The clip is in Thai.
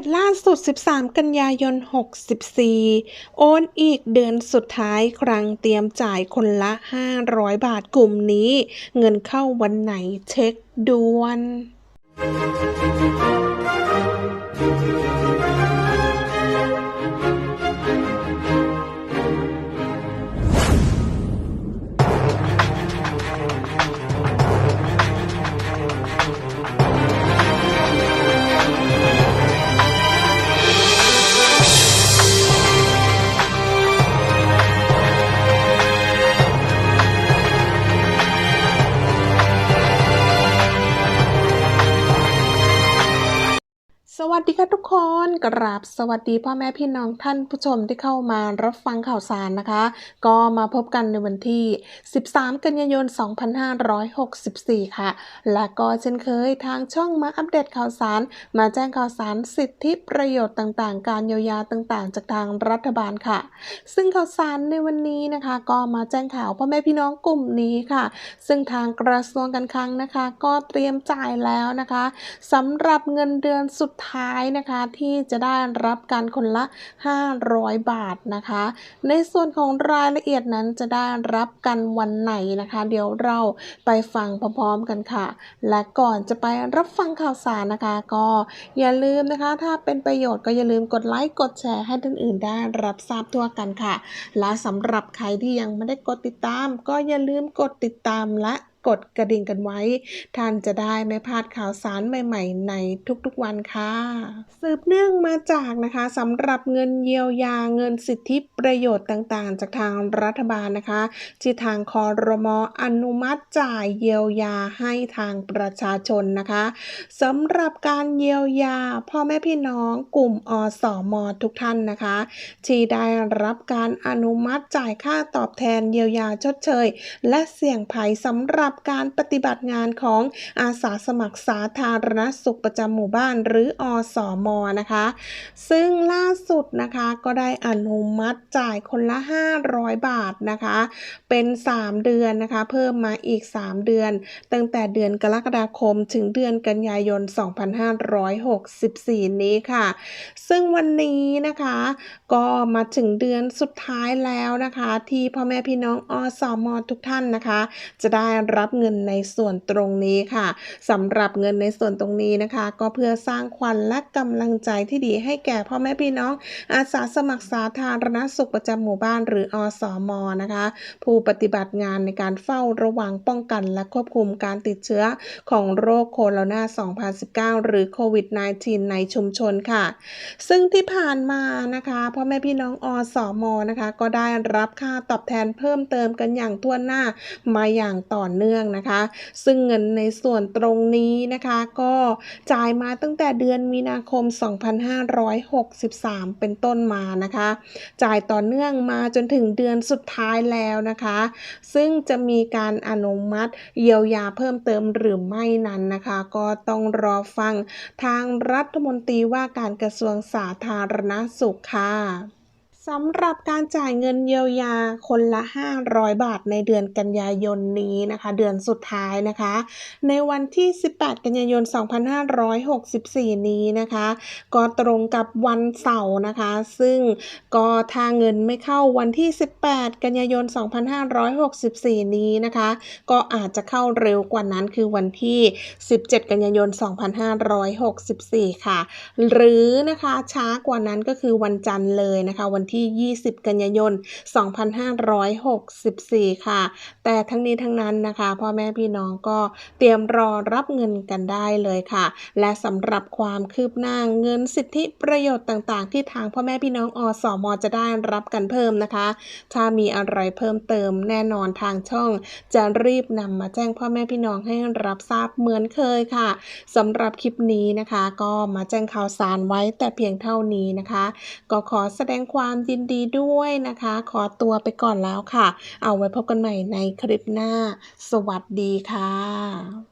ตล่าสุด 13 กันยายน 64 โอนอีกเดือนสุดท้ายครั้งเตรียมจ่ายคนละ 500 บาทกลุ่มนี้ เงินเข้าวันไหนเช็คด่วน สวัสดีค่ะทุกคนกราบสวัสดีพ่อแม่พี่น้องท่านผู้ชมที่เข้ามารับฟังข่าวสารนะคะ ก็มาพบกันในวันที่ 13 กันยายน 2564 ค่ะ และก็เช่นเคยทางช่องมาอัปเดตข่าวสาร มาแจ้งข่าวสารสิทธิประโยชน์ต่างๆ การเยียวยาต่างๆ จากทางรัฐบาลค่ะ ซึ่งข่าวสารในวันนี้นะคะ ก็มาแจ้งข่าวพ่อแม่พี่น้องกลุ่มนี้ค่ะ ซึ่งทางกระทรวงการคลังนะคะ ก็เตรียมจ่ายแล้วนะคะสำหรับเงินเดือนสุดท้ายนะคะที่จะได้รับการคนละ 500 บาทนะคะ ในส่วนของรายละเอียดนั้นจะได้รับกันวันไหนนะคะ เดี๋ยวเราไปฟังพร้อมๆกันค่ะ และก่อนจะไปรับฟังข่าวสารนะคะ ก็อย่าลืมนะคะ ถ้าเป็นประโยชน์ก็อย่าลืมกดไลค์กดแชร์ให้ท่านอื่นได้รับทราบทั่วกันค่ะ และสำหรับใครที่ยังไม่ได้กดติดตาม ก็อย่าลืมกดติดตามและ กดกระดิ่งกันไว้ ท่านจะได้ไม่พลาดข่าวสารใหม่ ๆ ในทุกๆวันค่ะ สืบเนื่องมาจากนะคะสำหรับเงินเยียวยาเงินสิทธิประโยชน์ต่างๆ จากทางรัฐบาลนะคะที่ทางคอรมออนุมัติจ่ายเยียวยาให้ทางประชาชนนะคะสำหรับการเยียวยาพ่อแม่พี่น้องกลุ่มอสมทุกท่านนะคะที่ได้รับการอนุมัติจ่ายค่าตอบแทนเยียวยาชดเชย และเสี่ยงภัยสำหรับการปฏิบัติงานของอาสาสมัครสาธารณสุขประจำหมู่บ้านหรืออสอมนะคะ ซึ่งล่าสุดนะคะก็ได้อนุมัติจ่ายคนละ 500 บาทนะคะ เป็น 3 เดือนนะคะ เพิ่มมาอีก 3 เดือน ตั้งแต่เดือนกรกฎาคมถึงเดือนกันยายน 2564 นี้ค่ะ ซึ่งวันนี้นะคะ ก็มาถึงเดือนสุดท้ายแล้วนะคะ ที่พ่อแม่พี่น้องอสมทุกท่านนะคะ จะได้รับับเงินในส่วนตรงนี้ค่ะสำหรับเงินในส่วนตรงนี้นะคะ ก็เพื่อสร้างขวัญและกำลังใจที่ดีให้แก่พ่อแม่พี่น้อง อาสาสมัครสาธารณสุขประจำหมู่บ้านหรืออสมนะคะ ผู้ปฏิบัติงานในการเฝ้าระวังป้องกันและควบคุมการติดเชื้อของโรคโคโรนา 2019 หรือโควิด -19 ในชุมชนค่ะ ซึ่งที่ผ่านมานะคะพ่อแม่พี่น้องอสมนะคะ ก็ได้รับค่าตอบแทนเพิ่มเติมกันอย่างทั่วหน้ามาอย่างต่อเนื่องนะคะ ซึ่งเงินในส่วนตรงนี้นะคะ ก็จ่ายมาตั้งแต่เดือนมีนาคม 2563 เป็นต้นมานะคะ จ่ายต่อเนื่องมาจนถึงเดือนสุดท้ายแล้วนะคะ ซึ่งจะมีการอนุมัติเยียวยาเพิ่มเติมหรือไม่นั้นนะคะ ก็ต้องรอฟังทางรัฐมนตรีว่าการกระทรวงสาธารณสุขค่ะ สำหรับการจ่ายเงินเยียวยาคนละ 500 บาทในเดือนกันยายนนี้นะคะ เดือนสุดท้ายนะคะ ในวันที่ 18 กันยายน 2564 นี้นะคะ ก็ตรงกับวันเสาร์นะคะ ซึ่งก็ถ้าเงินไม่เข้าวันที่ 18 กันยายน 2564 นี้นะคะ ก็อาจจะเข้าเร็วกว่านั้นคือวันที่ 17 กันยายน 2564 ค่ะ หรือนะคะช้ากว่านั้นก็คือวันจันทร์เลยนะคะวันที่ 20 กันยายน 2564 ค่ะ แต่ทั้งนี้ทั้งนั้นนะคะ พ่อแม่พี่น้องก็เตรียมรอรับเงินกันได้เลยค่ะ และสำหรับความคืบหน้าเงินสิทธิประโยชน์ต่างๆ ที่ทางพ่อแม่พี่น้องอสมจะได้รับกันเพิ่มนะคะ ถ้ามีอะไรเพิ่มเติมแน่นอนทางช่อง จะรีบนำมาแจ้งพ่อแม่พี่น้องให้รับทราบเหมือนเคยค่ะสำหรับคลิปนี้นะคะ ก็มาแจ้งข่าวสารไว้แต่เพียงเท่านี้นะคะ ก็ขอแสดงความยินดีด้วยนะคะ ขอตัวไปก่อนแล้วค่ะ เอาไว้พบกันใหม่ในคลิปหน้า สวัสดีค่ะ